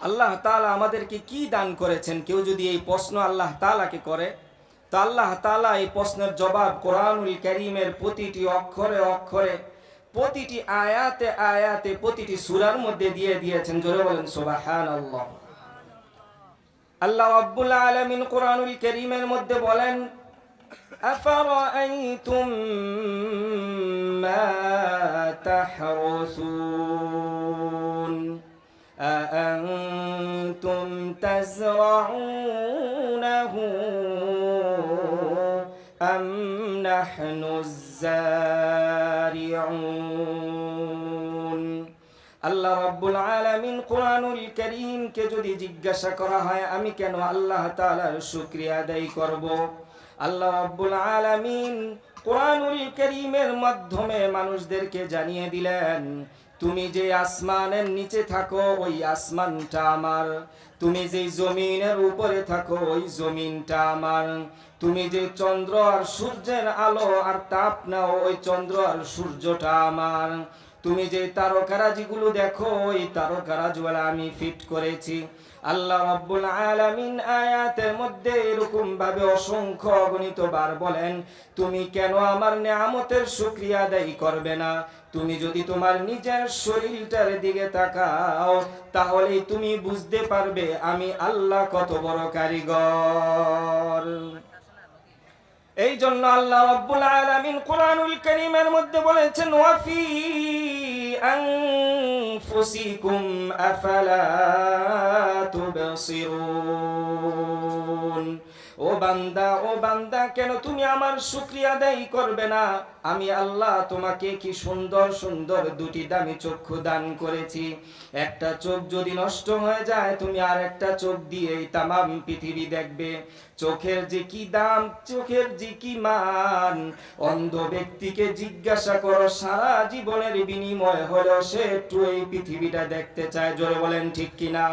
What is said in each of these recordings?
আল্লাহ তাআলা আমাদেরকে কি দান করেছেন কেউ যদি এই প্রশ্ন আল্লাহ তাআলাকে করে তো আল্লাহ তাআলা এই প্রশ্নের জবাব কোরআনুল করিমের প্রতিটি অক্ষরে অক্ষরে প্রতিটি আয়াতে আয়াতে প্রতিটি সূরার মধ্যে দিয়ে দিয়েছেন জোরে বলেন সুবহানাল্লাহ আল্লাহ রাব্বুল আলামিন কোরআনুল করিমের মধ্যে বলেন أفرأيتم ما تحرثون أأنتم تزرعونه أم نحن الزارعون আল্লাহ রাব্বুল আলামিন কোরআনুল করিমকে যদি জিজ্ঞাসা করা হয় আমি কেন আল্লাহ তাআলার শুকরিয়া আদায় করব আল্লাহ রাব্বুল আলামিন কোরআনুল করিমের মাধ্যমে মানুষদেরকে জানিয়ে দিলেন তুমি যে আসমানের নিচে থাকো, ওই আসমানটা আমার। তুমি যে জমিনের উপরে থাকো, ওই জমিনটা আমার। তুমি যে চন্দ্র আর সূর্যের আলো আর তাপ নাও, ওই চন্দ্র আর সূর্যটা আমার। তুমি যে তারকারাজিগুলো দেখো, ওই তারকারাজওয়ালা আমি ফিট করেছি। আল্লাহ রাব্বুল আলামিন আয়াতের মধ্যে এরকম ভাবে অসংখ্য অগণিত বার বলেন, তুমি কেন আমার নিয়ামতের শুকরিয়া আদায় করবে না? তুমি যদি তোমার নিজের শরীরটার দিকে তাকাও, তাহলেই তুমি বুঝতে পারবে আমি আল্লাহ কত বড় কারিগর। এই জন্য আল্লাহ রাব্বুল আলামিন কোরআনুল কারীমের মধ্যে বলেছেন ওয়াফি আনফুসিকুম আফালা তুবসিরুন ও বান্দা ও বান্দা, কেন তুমি আমার শুকরিয়া আদায় করবে না? আমি আল্লাহ তোমাকে কি সুন্দর সুন্দর দুটি দামি চক্ষু দান করেছি। একটা চোখ যদি নষ্ট হয়ে যায়, তুমি আর একটা চোখ দিয়ে তামাম পৃথিবী দেখবে। চোখের যে কি দাম, চোখের যে কি মান? অন্ধ ব্যক্তিকে জিজ্ঞাসা করো, সারা জীবনের বিনিময় হলো সে একটু এই পৃথিবীটা দেখতে চায়। জোরে বলেন ঠিক কিনা?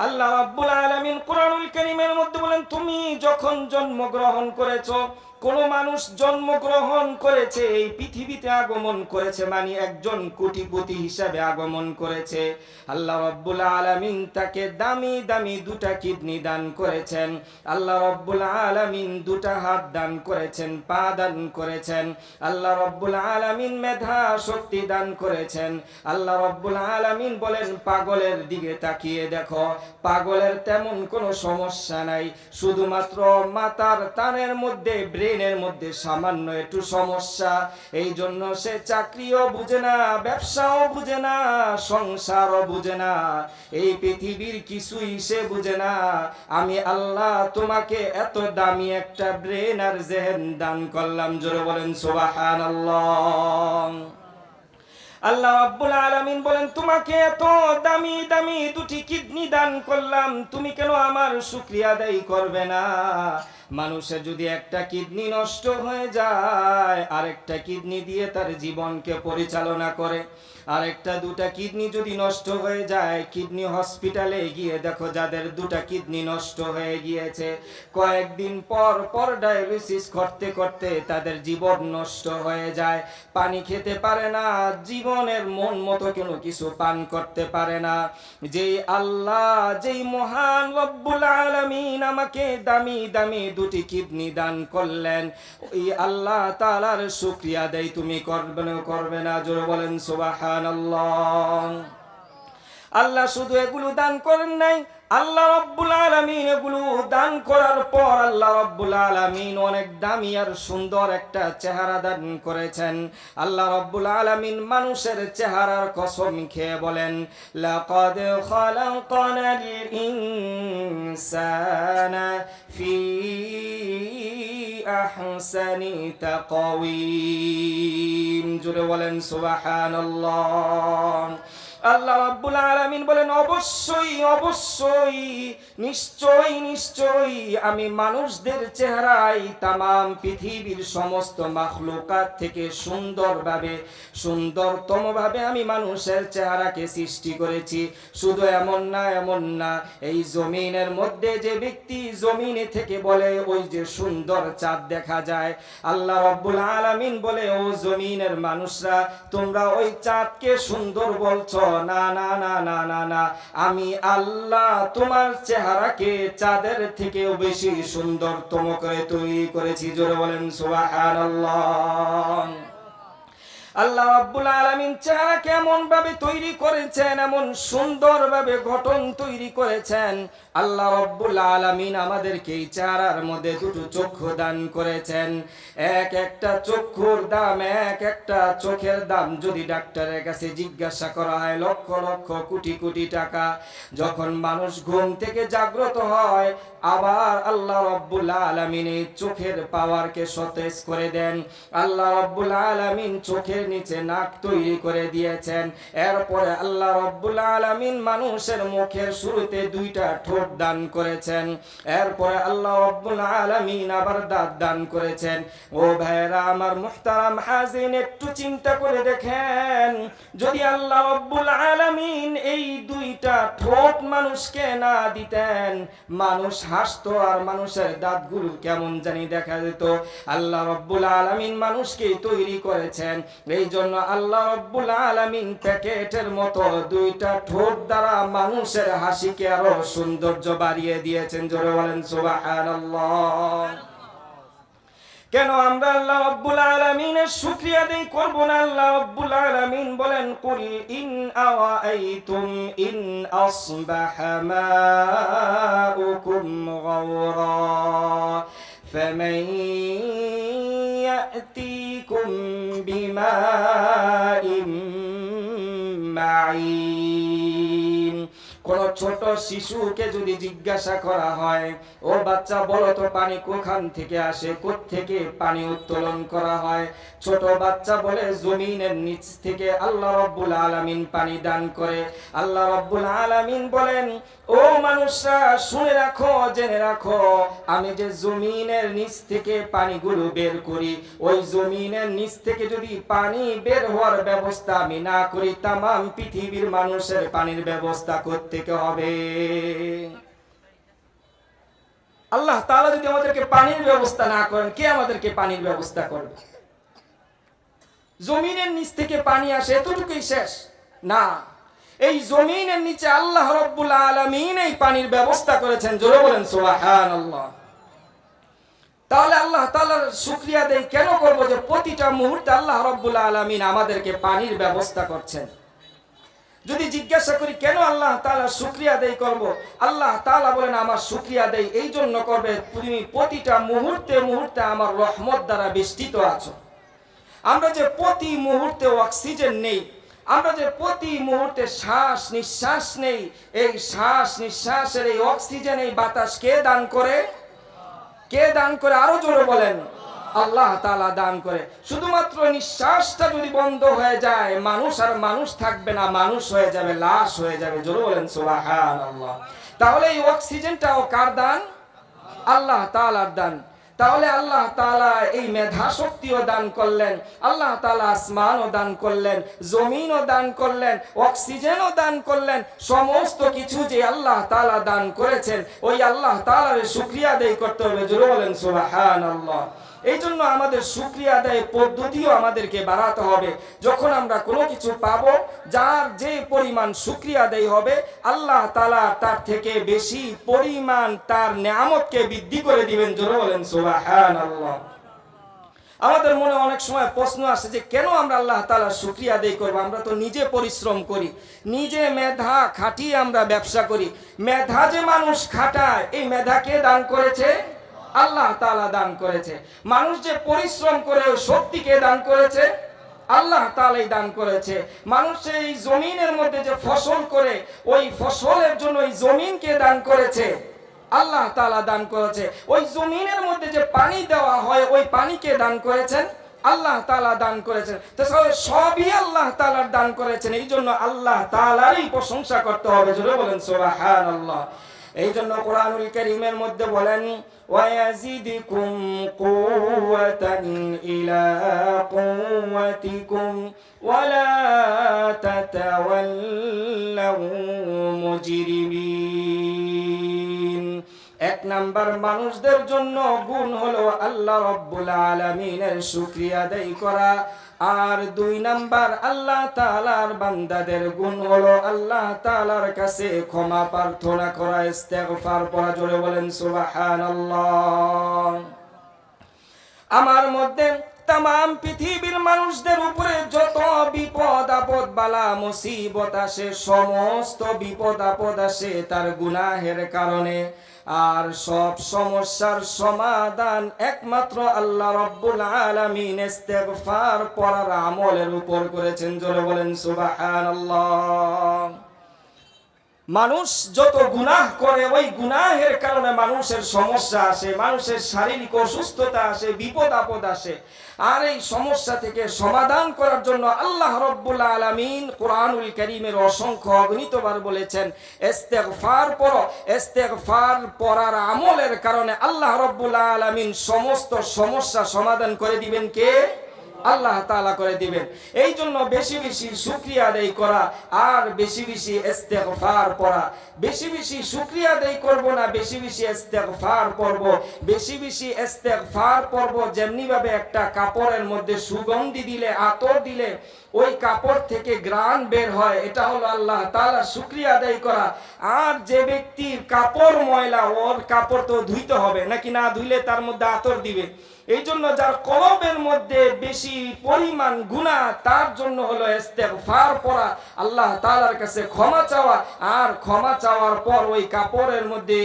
আল্লাহ রাব্বুল আলামিন কোরআনুল কারীমের মধ্যে বলেন তুমি যখন জন্মগ্রহণ করেছ কোন মানুষ জন্মগ্রহণ করেছে, এই পৃথিবীতে আগমন করেছে মানে একজন কোটিপতি হিসাবে আগমন করেছে। আল্লাহ রাব্বুল আলামিন তাকে দামি দামি দুটা কিডনি দান করেছেন। আল্লাহ রাব্বুল আলামিন দুটা হাত দান করেছেন, পা দান করেছেন। আল্লাহ রাব্বুল আলামিন মেধা শক্তি দান করেছেন। আল্লাহ রাব্বুল আলামিন বলেন, পাগলের দিকে তাকিয়ে দেখো, পাগলের তেমন কোনো সমস্যা নাই। শুধুমাত্র মাতার তানের মধ্যে ব্রেনের মধ্যে সামান্য একটু সমস্যা। এই জন্য সে চাকরিও বুঝে না, ব্যবসাও বুঝে না, সংসারও বুঝে না। এই পৃথিবীর কিছুই সে বুঝে না। আমি আল্লাহ তোমাকে এত দামি একটা ব্রেন আর জেহেন দান করলাম। জোরে বলেন সোবাহান আল্লাহ রাব্বুল আলামিন বলেন, তোমাকে এত দামি দামি দুটি কিডনি দান করলাম, তুমি কেন আমার শুক্রিয়া আদায় করবে না? মানুষের যদি একটা কিডনি নষ্ট হয়ে যায়, আরেকটা কিডনি দিয়ে তার জীবনকে পরিচালনা করে। আরেকটা দুটা কিডনি যদি নষ্ট হয়ে যায়, কিডনি হসপিটালে গিয়ে দেখো যাদের দুটা কিডনি নষ্ট হয়ে গিয়েছে। কয়েকদিন পর পর ডায়ালিসিস করতে করতে তাদের জীবন নষ্ট হয়ে যায়। পানি খেতে পারে না, জীবনের মন মতো কোনো কিছু পান করতে পারে না। যেই আল্লাহ, যেই মহান রব্বুল আলামিন আমাকে দামি দামি দুটি কিডনি দান করলেন, ওই আল্লাহ তাআলার শুকরিয়া দেই তুমি করবে না করবে না। জোরে বলেন আল্লাহ শুধু এগুলো দান করেন নাই, আল্লাহ রব্বুল আলামিন এগুলো দান করার পর আল্লাহ রব্বুল আলামিন অনেক দামি আর সুন্দর একটা চেহারা দান করেছেন। আল্লাহ রব্বুল আলামিন মানুষের চেহারার কসম খেয়ে বলেন, লাকাদ খালাকানাল ইনসানা ফি আহসানি তাকওয়িম জুড়ে বলেন সুবহানাল্লাহ। আল্লাহ রাব্বুল আলামিন বলেন, অবশ্যই অবশ্যই, নিশ্চয়ই নিশ্চয়ই আমি মানুষদের চেহারায় তামাম পৃথিবীর সমস্ত মাখলুকাত থেকে সুন্দরভাবে সুন্দরতম ভাবে আমি মানুষের চেহারাকে সৃষ্টি করেছি। শুধু এমন না এমন না, এই জমিনের মধ্যে যে ব্যক্তি জমিনে থেকে বলে, ওই যে সুন্দর চাঁদ দেখা যায়। আল্লাহ রব্বুল আলামিন বলে, ও জমিনের মানুষরা, তোমরা ওই চাঁদকে সুন্দর বলছো না না না না না না। আমি আল্লাহ তোমার চেহারাকে চাঁদের থেকেও বেশি সুন্দরতম করে তৈরি করেছি। জোরে বলেন, সুবহানাল্লাহ। আল্লাহ রাব্বুল আলামিন চেহারা কেমন ভাবে তৈরি করেছেন, এমন সুন্দর ভাবে গঠন তৈরি করেছেন আল্লাহ রাব্বুল আলামিন আমাদেরকে এই চেহারার মধ্যে দুটো চক্ষু দান করেছেন। এক একটা চক্ষুর দাম, এক একটা চোখের দাম যদি ডাক্তারের কাছে জিজ্ঞাসা করা হয়, লক্ষ লক্ষ, কোটি কোটি টাকা। যখন মানুষ ঘুম থেকে জাগ্রত হয়, আবার আল্লাহ রব্বুল আলামিন এই চোখের পাওয়ারকে সতেজ করে দেন। আল্লাহ রব্বুল আলামিন চোখের নিচে নাক তৈরি করে দিয়েছেন। এরপরে আল্লাহ রব্বুল আলামিন মানুষের মুখের শুরুতে দুইটা ঠোঁট দান করেছেন। এরপরে আল্লাহ রব্বুল আলামিন আবার দাঁত দান করেছেন। ও ভাইরা আমার মুহতারাম হাজিন একটু চিন্তা করে দেখেন। যদি আল্লাহ রব্বুল আলামিন এই দুইটা ঠোঁট মানুষকে না দিতেন, মানুষ হাসতো আর মানুষের দাঁতগুলো কেমন জানি দেখা যেত। আল্লাহ রব্বুল আলামিন মানুষকে তৈরি করেছেন। এই জন্য আল্লাহ রব্বুল আলামিন প্যাকেটের মতো দুইটা ঠোঁট দ্বারা মানুষের হাসিকে আরও সৌন্দর্য বাড়িয়ে দিয়েছেন জোরে বলেন সুবহানাল্লাহ কেন আমরা আল্লাহ রাব্বুল আলামিনের শুকরিয়া দেই করব না আল্লাহ রাব্বুল আলামিন বলেন কুল ইন আওয়াইতুম ইন আসবাহা মাউকুম গাওরা فمن يأتيكم بماء معين কোন ছোট শিশুকে যদি জিজ্ঞাসা করা হয়, ও বাচ্চা, বলো তো পানি কোখান থেকে আসে থেকে পানি উত্তোলন করা হয়? ছোট বাচ্চা বলে, জমিনের নিচ থেকে আল্লাহ রব্বুল আলামিন পানি দান করে। আল্লাহ রব্বুল আলামিন বলেন ও মানুষরা, শুনে রাখো, জেনে রাখো। আমি যে জমিনের নিচ থেকে পানিগুলো বের করি, ওই জমিনের নিচ থেকে যদি পানি বের হওয়ার ব্যবস্থা আমি না করি তাম পৃথিবীর মানুষের পানির ব্যবস্থা করতে হবে? আল্লাহ তাআলা যদি আমাদেরকে পানির ব্যবস্থা না করেন, কে আমাদেরকে পানির ব্যবস্থা করবে? জমিনের নিচ থেকে পানি আসে, এতটুকুই শেষ। না। এই জমিনের নিচে আল্লাহ রব্বুল আলমিন এই পানির ব্যবস্থা করেছেন। জোরে বলেন সোহান আল্লাহ তাহলে আল্লাহ তালার শুক্রিয়া দেই কেন করব যে প্রতিটা মুহূর্তে আল্লাহ রব্বুল আলমিন আমাদেরকে পানির ব্যবস্থা করছেন? যদি জিজ্ঞাসা করি, কেন আল্লাহ তালা শুক্রিয়া দেয় করব? আল্লাহ তালা বলেন, আমার শুক্রিয়া দেয় এই জন্য করবে, তুমি প্রতিটা মুহূর্তে মুহূর্তে আমার রহমত দ্বারা বেষ্টিত আছো। আমরা যে প্রতি মুহূর্তে অক্সিজেন নেই আমরা যে প্রতি মুহূর্তে শ্বাস নিঃশ্বাস নেই, এই শ্বাস নিঃশ্বাসের এই অক্সিজেন, এই বাতাস কে দান করে? কে দান করে? আরও জোরে বলেন। আল্লাহ তালা দান করে। শুধুমাত্র নিঃশ্বাসটা যদি বন্ধ হয়ে যায়, মানুষ আর মানুষ থাকবে না, মানুষ হয়ে যাবে, লাশ হয়ে যাবে। জোরে বলেন সুবাহান আল্লাহ তাহলে এই অক্সিজেনটাও কার দান? আল্লাহ তালার দান। তাহলে আল্লাহ তালা এই মেধা শক্তিও দান করলেন, আল্লাহ তালা আসমানও দান করলেন, জমিনও দান করলেন, অক্সিজেনও দান করলেন, সমস্ত কিছু যে আল্লাহ তালা দান করেছেন, ওই আল্লাহ তালার শুক্রিয়া দেয় করতে হবে। জোরে বলেন সুবাহান আল্লাহ এই জন্য আমাদের সুক্রিয়া আদায় পদ্ধতিও আমাদেরকে বাড়াতে হবে। যখন আমরা কোনো কিছু পাব, যার যে পরিমাণ সুক্রিয়া আদায় হবে, আল্লাহ তালা তার থেকে বেশি পরিমাণ তার নিয়ামতকে বৃদ্ধি করে দিবেন। জোরে বলেন আমাদের মনে অনেক সময় প্রশ্ন আসে যে, কেন আমরা আল্লাহ তালা শুক্রিয়া আদায় করব? আমরা তো নিজে পরিশ্রম করি, নিজে মেধা খাটিয়ে আমরা ব্যবসা করি। মেধা যে মানুষ খাটায়, এই মেধাকে দান করেছে? আল্লাহ তালা দান করেছে। মানুষ যে পরিশ্রম করে ওই শক্তিকে দান করেছে? আল্লাহ তালাই দান করেছে। মানুষ এই জমিনের মধ্যে যে ফসল করে, ওই ফসলের জন্য ওই জমিনকে দান করেছে? আল্লাহ তালা দান করেছে। ওই জমিনের মধ্যে যে পানি দেওয়া হয়, ওই পানিকে দান করেছেন? আল্লাহ তালা দান করেছেন। তো সবই আল্লাহ তালার দান করেছেন। এই জন্য আল্লাহ তালারই প্রশংসা করতে হবে। বলেন সোহান আল্লাহ এই জন্য কোরআনুল করিমের মধ্যে বলেন ওয়াজিদিকুম কুওয়াতান ইলা কুওয়াতিকুম ওয়ালা তাতাওয়াল্লাউ মুজরিমিন এক নাম্বার মানুষদের জন্য গুণ হলো আল্লাহ রব্বুল আলমিনের শুক্রিয়া আদায় করা। আর দুই নাম্বার আল্লাহ তালার বান্দাদের গুণ হলো আল্লাহ তালার কাছে ক্ষমা প্রার্থনা করা, ইস্তেগফার পড়া জোরে বলেন, সুবহানাল্লাহ। আমার মধ্যে তাম পৃথিবীর মানুষদের উপরে যত বিপদ আপদ, বালা, মুসিবত আসে, সমস্ত বিপদ আপদ আসে তার গুনাহের কারণে। আর সব সমস্যার সমাধান একমাত্র আল্লাহ রব্বুল আলমিন পড়ার আমলের উপর করেছেন। জোরে বলেন সুবহানাল্লাহ। মানুষ যত গুনাহ করে, ওই গুনাহের কারণে মানুষের সমস্যা আসে, মানুষের শারীরিক অসুস্থতা আসে, বিপদ আপদ আসে। আর এই সমস্যা থেকে সমাধান করার জন্য আল্লাহ রব্বুল আলামিন কোরআনুল করিমের অসংখ্য অগণিতবার বলেছেন, ইস্তেগফার পড়ো। ইস্তেগফার পড়ার আমলের কারণে আল্লাহ রব্বুল আলামিন সমস্ত সমস্যা সমাধান করে দিবেন কে? আল্লাহ তালা করে দিবেন। এই জন্য বেশি বেশি শুক্রিয়া আদায় করা আর বেশি বেশি ইস্তেগফার পড়া। বেশি বেশি শুক্রিয়া আদায় করব না, বেশি বেশি ইস্তেগফার পড়ব। বেশি বেশি ইস্তেগফার পড়ব যেমনি ভাবে একটা কাপড়ের মধ্যে সুগন্ধি দিলে, আতর দিলে, ওই কাপড় থেকে গ্রান বের হয়। এটা হলো আল্লাহ তাআলা শুক্রিয়া আদায় করা। আর যে ব্যক্তির কাপড় ময়লা, ওর কাপড় তো ধুইতে হবে, নাকি না ধুইলে তার মধ্যে আতর দিবে? এই জন্য যার কলবের মধ্যে বেশি পরিমাণ গুণা তার জন্য হলো ইস্তেগফার পড়া। আল্লাহ তাআলার কাছে ক্ষমা চাওয়া, আর ক্ষমা চাওয়ার পর ওই কাপড়ের মধ্যে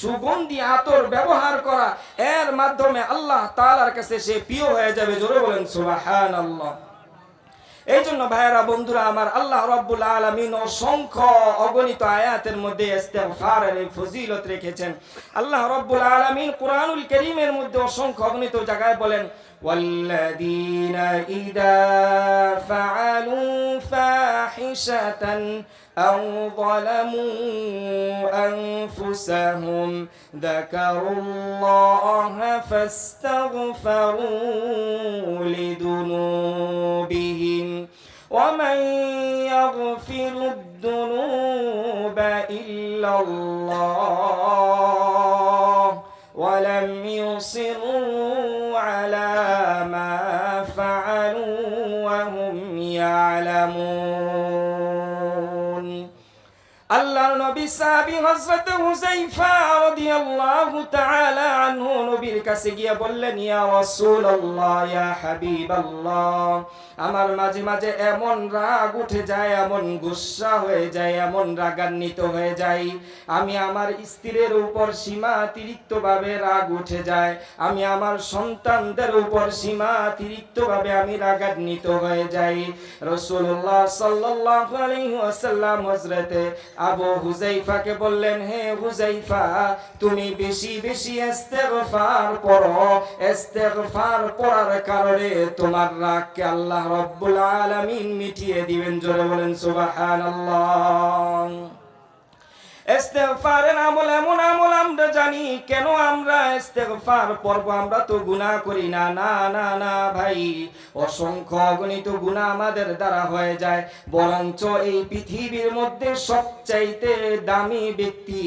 সুগন্ধি, আতর ব্যবহার করা, এর মাধ্যমে আল্লাহ তাআলার কাছে সে প্রিয় হয়ে যাবে। জোরে বলেন, সুবহানাল্লাহ। এই জন্য ভাইয়েরা বন্ধুরা আমার আল্লাহ রব্বুল আলমিন অসংখ্য অগণিত আয়াতের মধ্যে ইস্তেগফারের এই ফজিলত রেখেছেন আল্লাহ রব্বুল আলমিন কোরআনুল করিমের মধ্যে অসংখ্য অগণিত জায়গায় বলেন والذين إذا فعلوا فاحشة أو ظلموا أنفسهم ذكروا الله فاستغفروا لذنوبهم ومن يغفر الذنوب إلا الله ولم يصروا على ما فعلوا وهم يعلمون আল্লাহর নবী সাহাবী হযরত হুযায়ফা রাদিয়াল্লাহু তাআলা আনহু নবীর কাছে গিয়ে বললেন, ইয়া রাসূলুল্লাহ, ইয়া হাবিবাল্লাহ, আমার মাঝে মাঝে এমন রাগ উঠে যায়, এমন গুসা হয়ে যায়, এমন রাগান্বিত হয়ে যায়। আমি আমার স্ত্রীর উপর সীমা অতিরিক্ত ভাবে রাগ উঠে যায়। আমি আমার সন্তানদের উপর সীমা অতিরিক্ত ভাবে আমি রাগান্বিত হয়ে যাই। রাসূলুল্লাহ সাল্লাল্লাহু আলাইহি ওয়াসাল্লাম হযরতে আবু হুজাইফাকে বললেন, হে হুজাইফা, তুমি বেশি বেশি ইস্তেগফার পড়ো। ইস্তেগফার পড়ার কারণে তোমার রাগকে আল্লাহ রব্বুল আলামিন মিটিয়ে দিবেন। জোরে বলেন, সুবহানাল্লাহ। ইস্তেগফারের আমল এমন আমল আমরা জানি, কেন আমরা ইস্তেগফার আমরা তো করি না না না না ভাই। অসংখ্য অগণিত আমাদের দ্বারা হয়ে যায়, বরঞ্চ এই পৃথিবীর মধ্যে সবচাইতে দামি ব্যক্তি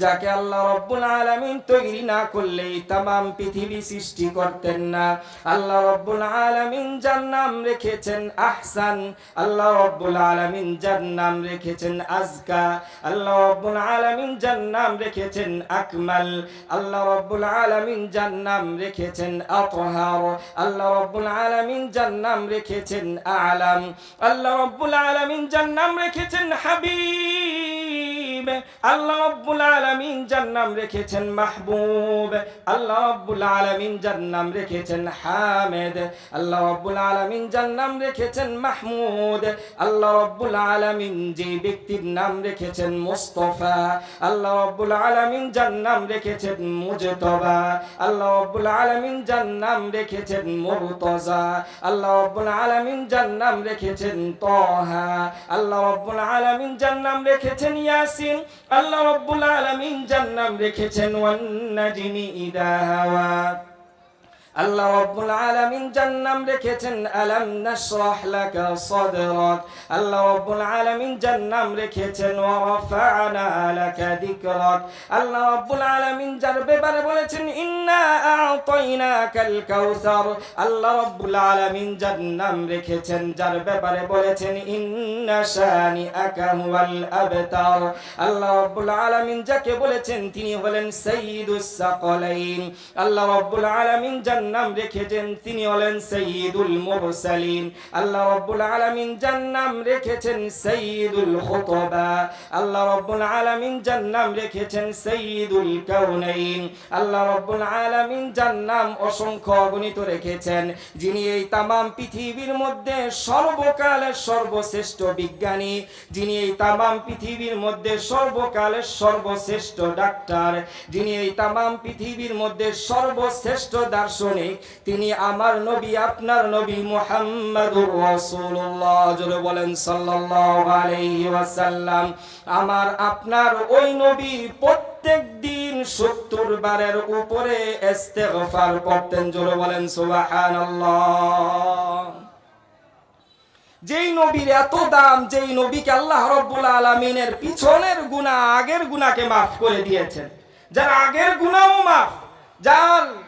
যাকে আল্লাহ রাব্বুল আলামিন তৈরি না করলে তামাম পৃথিবী সৃষ্টি করতেন না। আল্লাহ রাব্বুল আলামিন যার নাম রেখেছেন আহসান। আল্লাহ রব্বুল আলামিন যার নাম রেখেছেন আজকা। আল্লাহ রব্বুল আলামিন যার নাম রেখেছেন আকমাল। আল্লাহ রব্বুল আলামিন যার নাম রেখেছেন আতহার। আল্লাহ রব্বুল আলামিন যার নাম রেখেছেন আলাম। আল্লাহ রব্বুল আলামিন যার নাম রেখেছেন হাবিব। আল্লাহ রাব্বুল আলামিন যার নাম রেখেছেন মাহবুব। আল্লাহ রাব্বুল আলামিন যার নাম রেখেছেন হামিদ। আল্লাহ রাব্বুল আলামিন যার নাম রেখেছেন মাহমুদ। আল্লাহ রাব্বুল আলামিন যে ব্যক্তির নাম রেখেছেন মুস্তাফা। আল্লাহ রাব্বুল আলামিন যার নাম রেখেছেন মুজতবা। আল্লাহ রাব্বুল আলামিন যার নাম রেখেছেন মুরতাজা। আল্লাহ রাব্বুল আলামিন যার নাম রেখেছেন তাহা। আল্লাহ রাব্বুল আলামিন যার নাম রেখেছেন ইয়াসিন। আল্লাহ রাব্বুল আলামিন যার নাম রেখেছেন ওয়ান যিনি ইদা হাওয়া আল্লাহ রাব্বুল আলামিন যার রেখেছেন, আলাম নাশরাহ লাকা সাদরাক? আল্লাহ রাব্বুল আলামিন যার রেখেছেন, ওয়া রাফা'না লাকা যিকরাক? আল্লাহ রাব্বুল আলামিন যার ব্যাপারে বলেছেন, ইন্না আ'তাইনাকাল কাউসার। আল্লাহ রাব্বুল আলামিন যার রেখেছেন, যার ব্যাপারে বলেছেন, ইন্না শানি'াকা হুয়াল আবতার। আল্লাহ রাব্বুল আলামিন যাকে বলেছেন, তিনি হলেন সাইয়্যিদুস সাকালাইন। আল্লাহ রাব্বুল আলামিন যার নাম রেখেছেন, তিনি হলেন সাইয়্যিদুল মুরসালিন। আল্লাহ রাব্বুল আলামিন যার নাম রেখেছেন সাইয়্যিদুল খুতবা। আল্লাহ রাব্বুল আলামিন যার নাম রেখেছেন সাইয়্যিদুল কাউনাইন আল্লাহ রাব্বুল আলামিন যার নাম অসংখ্য অগণিত রেখেছেন, যিনি এই তামাম পৃথিবীর মধ্যে সর্বকালের সর্বশ্রেষ্ঠ বিজ্ঞানী, যিনি এই তামাম পৃথিবীর মধ্যে সর্বকালের সর্বশ্রেষ্ঠ ডাক্তার, যিনি এই তামাম পৃথিবীর মধ্যে সর্বশ্রেষ্ঠ দার্শনিক তিনি আমার নবী, আপনার নবী মুহাম্মাদুর রাসূলুল্লাহ। জোরে বলেন, সাল্লাল্লাহু আলাইহি ওয়াসাল্লাম, আমার, আপনার ওই নবী প্রত্যেক দিন সত্তর বারের উপরে ইস্তেগফার করতেন। জোরে বলেন, সুবহানাল্লাহ। যেই নবীর এত দাম, যেই নবীকে আল্লাহ রব্বুল আলমিনের পিছনের গুণা আগের গুণাকে মাফ করে দিয়েছেন। যার আগের গুণাও মাফ, যার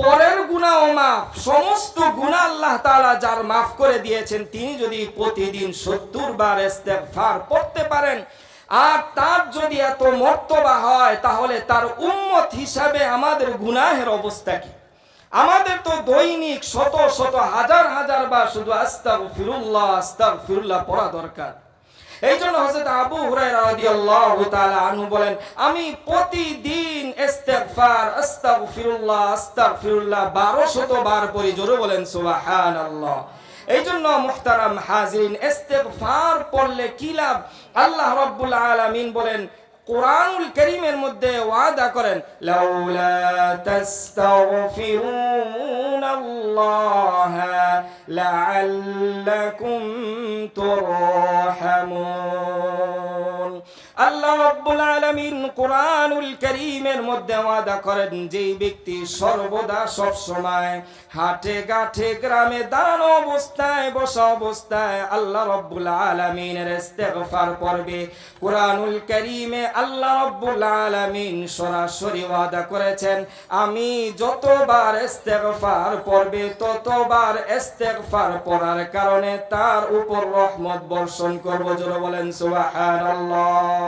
পরের গুণাও মাফ। সমস্ত গুণা আল্লাহ তাআলা যার মাফ করে দিয়েছেন, তিনি যদি প্রতিদিন সত্তর বার ইস্তেগফার পড়তে পারেন, আর তার যদি এত মর্তবা হয়, তাহলে তার উম্মত হিসাবে আমাদের গুনাহের অবস্থা কি? আমাদের তো দৈনিক শত শত হাজার হাজার বার শুধু আস্তাগ ফিরুল্লাহ আস্তাগ ফিরুল্লাহ পড়া দরকার। এই জন্য হযরত আবু হুরায়রা রাদিয়াল্লাহু তাআলা আনহু বলেন, আমি প্রতিদিন ইস্তিগফার, আস্তাগফিরুল্লাহ আস্তাগফিরুল্লাহ 1200 বার পড়ি, জোরে বলেন সুবহানাল্লাহ। এই জন্য মুহতারাম হাজিরিন, ইস্তেগফার পড়লে কি লাভ? আল্লাহ রাব্বুল আলামিন বলেন কোরআনুল করিমের মধ্যে ওয়াদা করেন লাউলা তাস্তাগফিরুন আল্লাহ লাআল্লাকুম তুরহামুন আল্লাহ রাব্বুল আলামিন কোরআনুল করিমের মধ্যে ওয়াদা করেন যেই ব্যক্তি সর্বদা সব সময় হাটে গাঠে গ্রামে দান অবস্থায়, বসা অবস্থায় আল্লাহ রাব্বুল আলামিনের ইস্তেগফার পড়বে। কোরআনুল করিমে আল্লাহ রাব্বুল আলামিন সরাসরি ওয়াদা করেছেন, আমি যতবার ইস্তেগফার পড়বে, ততবার ইস্তেগফার পড়ার কারণে তার উপর রহমত বর্ষণ করব। জোরে বলেন, সুবহানাল্লাহ।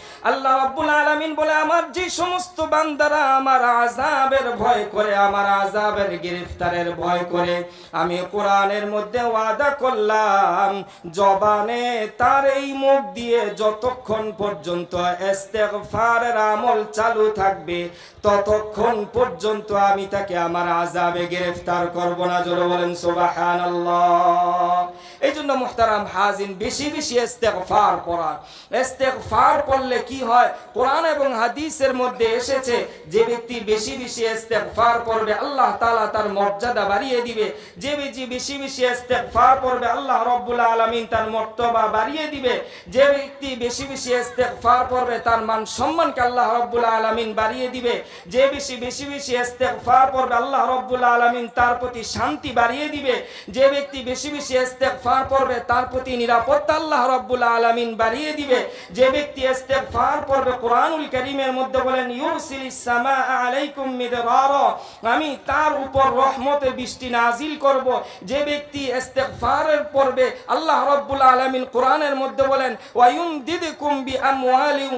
আল্লাহ রাব্বুল আলামিন বলে, আমার যে সমস্ত বান্দারা আমার আযাবের ভয় করে, আমার আযাবের গ্রেফতারের ভয় করে, আমি কোরআনের মধ্যে ওয়াদা করলাম, জবানে তার এই মুখ দিয়ে যতক্ষণ পর্যন্ত ইস্তেগফারের আমল চালু থাকবে, ততক্ষণ পর্যন্ত আমি তাকে আমার আযাবে গ্রেফতার করব না। জোরে বলেন, সুবহানাল্লাহ। এই জন্য মুহতারাম হাজিন, বেশি বেশি ইস্তেগফার পড়া। ইস্তেগফার পড়লে কি হয়? কোরআন এবং হাদিসের মধ্যে এসেছে, যে ব্যক্তি বেশি বেশি ইস্তেগফার পড়বে আল্লাহ তাআলা তার মর্যাদা বাড়িয়ে দিবে। যে ব্যক্তি বেশি বেশি ইস্তেগফার পড়বে আল্লাহ রাব্বুল আলামিন তার মর্তবা বাড়িয়ে দিবে। যে ব্যক্তি বেশি বেশি ইস্তেগফার পড়বে তার মান সম্মানকে আল্লাহ রাব্বুল আলামিন বাড়িয়ে দিবে। যে বেশি বেশি বেশি ইস্তেগফার পড়বে আল্লাহ রাব্বুল আলামিন তার প্রতি শান্তি বাড়িয়ে দিবে। যে ব্যক্তি বেশি বেশি ইস্তেগফার পড়বে তার প্রতি নিরাপত্তা আল্লাহ রাব্বুল আলামিন বাড়িয়ে দিবে। যে ব্যক্তি ইস্তেগফার কোরআনুল মধ্যে বলেন সামা আলাইকুম মিদরারা। আমি তার উপর রহমতের বৃষ্টি নাজিল করব। যে ব্যক্তি ইস্তেগফারের পড়বে আল্লাহ রাব্বুল আলামিন কোরআনের মধ্যে বলেন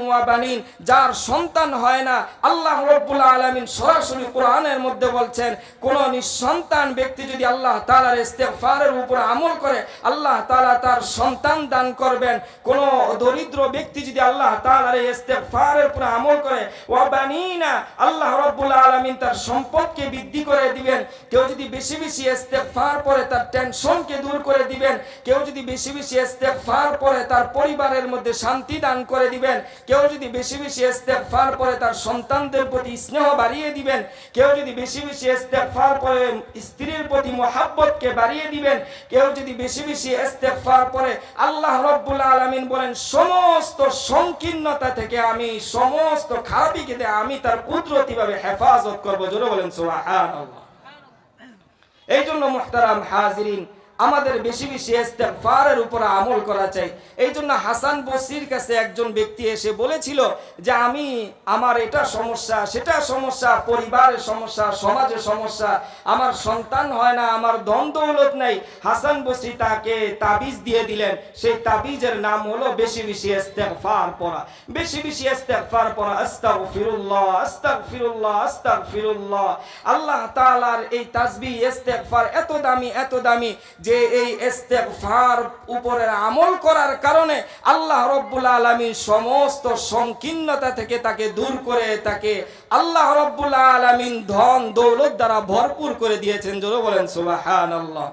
ওয়া বানিন। যার সন্তান হয় না, আল্লাহ রাব্বুল আলামিন সরাসরি কোরআনের মধ্যে বলছেন, কোন নিঃসন্তান ব্যক্তি যদি আল্লাহ তাআলার ইস্তেগফারের উপর আমল করে, আল্লাহ তাআলা তার সন্তান দান করবেন। কোন দরিদ্র ব্যক্তি যদি আল্লাহ তাআলার তাআলার এই ইস্তেগফারের উপর আমল করে। ওয়া বানিনা, আল্লাহ রাব্বুল আলামিন তার সম্পদকে বৃদ্ধি করে দিবেন। কেউ যদি বেশি বেশি ইস্তেগফার পড়ে, তার টেনশনকে দূর করে দিবেন। কেউ যদি বেশি বেশি ইস্তেগফার পড়ে, তার পরিবারের মধ্যে শান্তি দান করে দিবেন। কেউ যদি বেশি বেশি ইস্তেগফার পড়ে, তার সন্তানদের প্রতি স্নেহ বাড়িয়ে দিবেন। কেউ যদি বেশি বেশি ইস্তেগফার পড়ে, স্ত্রীর প্রতি মহাব্বতকে বাড়িয়ে দিবেন। কেউ যদি বেশি বেশি ইস্তেগফার পড়ে, আল্লাহ রাব্বুল আলামিন বলেন, সমস্ত সংকীর্ণতা থেকে আমি সমস্ত খারাপিকে আমি তার কুদরতিভাবে হেফাজত করব। জোরে বলেন সোহা এই জন্য মোহতারাম হাজিরিন আমাদের বেশি বেশি ইস্তেগফারের উপর আমল করা চাই। এই জন্য হাসান বসরির কাছে একজন ব্যক্তি এসে বলেছিল যে, আমি আমার এটা সমস্যা, সেটা সমস্যা, পরিবারের সমস্যা, সমাজের সমস্যা, আমার সন্তান হয় না, আমার ধন দৌলত নাই। হাসান বসরি তাকে তাবিজ দিয়ে দিলেন। সেই তাবিজের নাম হলো বেশি বেশি ইস্তেগফার পড়া। বেশি বেশি ইস্তেগফার পড়া, আস্তাগফিরুল্লাহ আস্তাগফিরুল্লাহ আস্তাগফিরুল্লাহ। আল্লাহ তাআলার এই তাসবিহ, ইস্তেগফার এত দামি এত দামি যে এই ইস্তেগফার উপরে আমল করার কারণে আল্লাহ রব্বুল আলামিন সমস্ত সংকীর্ণতা থেকে তাকে দূর করে তাকে আল্লাহ রব্বুল আলামিন ধন দৌলত দ্বারা ভরপুর করে দিয়েছেন। জোরে বলেন, সুবহানাল্লাহ।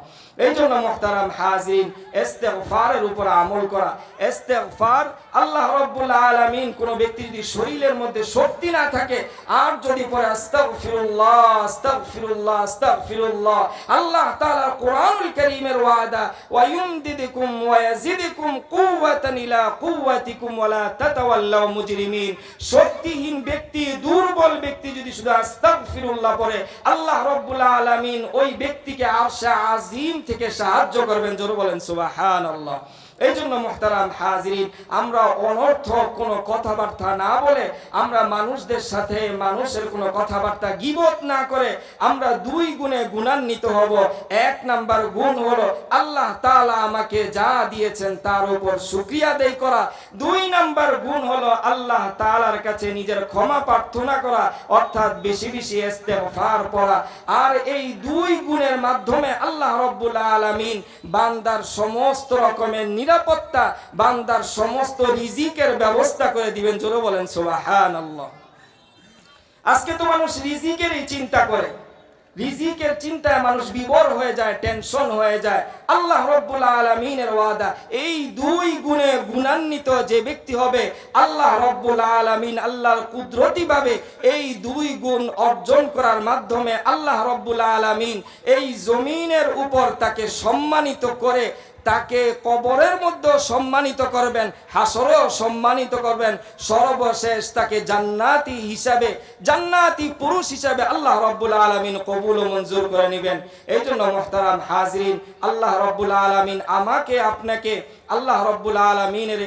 এই জন্য মোহতারাম হাজিন ইস্তেগফারের উপর আমল করা, ইস্তেগফার আল্লাহ রব্বুল আলামিন কোন ব্যক্তি যদি শরীরের মধ্যে শক্তি না থাকে, আর যদি পরে আস্তাগফিরুল্লাহ আস্তাগফিরুল্লাহ আস্তাগফিরুল্লাহ, আল্লাহ তাআলা কোরআনুল কারীমের ওয়াদা ওয়া ইউমদিদুকুম ওয়া ইয়াজিদুকুম কুওয়াতান ইলা কুওয়াতিকুম ওয়া লা তাতাওয়াল্লাউ মুজরিমিন। শক্তিহীন ব্যক্তি, দুর্বল ব্যক্তি যদি শুধু আস্তাগফিরুল্লাহ পড়ে, আল্লাহ রব্বুল আলামিন ওই ব্যক্তিকে আরশে আজিম থেকে সাহায্য করবেন। জোরে বলেন, সুবহানাল্লাহ। এই জন্য মোহতারাম হাজিরিন, আমরা অনর্থক কোনো কথাবার্তা না বলে আমরা মানুষদের সাথে মানুষের কোনো কথাবার্তা গিবত না করে আমরা দুই গুণে গুণান্বিত হব। এক নাম্বার গুণ হলো আল্লাহ তাআলা আমাকে যা দিয়েছেন তার উপর শুকরিয়া দেই করা। দুই নাম্বার গুণ হলো আল্লাহ তাআলার কাছে নিজের ক্ষমা প্রার্থনা করা, অর্থাৎ বেশি বেশি ইস্তেগফার পড়া। আর এই দুই গুণের মাধ্যমে আল্লাহ রব্বুল আলামিন বান্দার সমস্ত রকমের নিরাপত্তা বান্দার সমস্ত রিজিকের ব্যবস্থা করে দিবেন। জোরে বলেন, সুবহানাল্লাহ। আজকে তো মানুষ রিজিকেরই চিন্তা করে। রিজিকের চিন্তায় মানুষ বিবর হয়ে যায়, টেনশন হয়ে যায়। আল্লাহ আলমিনের ওয়াদা, এই দুই গুণে গুণান্বিত যে ব্যক্তি হবে, আল্লাহ আলমিন আল্লাহর কুদরতিভাবে এই দুই গুণ অর্জন করার মাধ্যমে আল্লাহ রব্বুল আলমিন এই জমিনের উপর তাকে সম্মানিত করে তাকে কবরের মধ্যে সম্মানিত করবেন, হাসরেও সম্মানিত করবেন। সর্বশেষ তাকে জান্নাতি হিসাবে, জান্নাতি পুরুষ হিসাবে আল্লাহ রব্বুল আলমিন কবুল ও মঞ্জুর করে নেবেন। এই জন্য মোহতারাম হাজরিন, আল্লাহ রব্বুল আলমিন আমাকে, আপনাকে আল্লাহ রব্বুল আলমিনের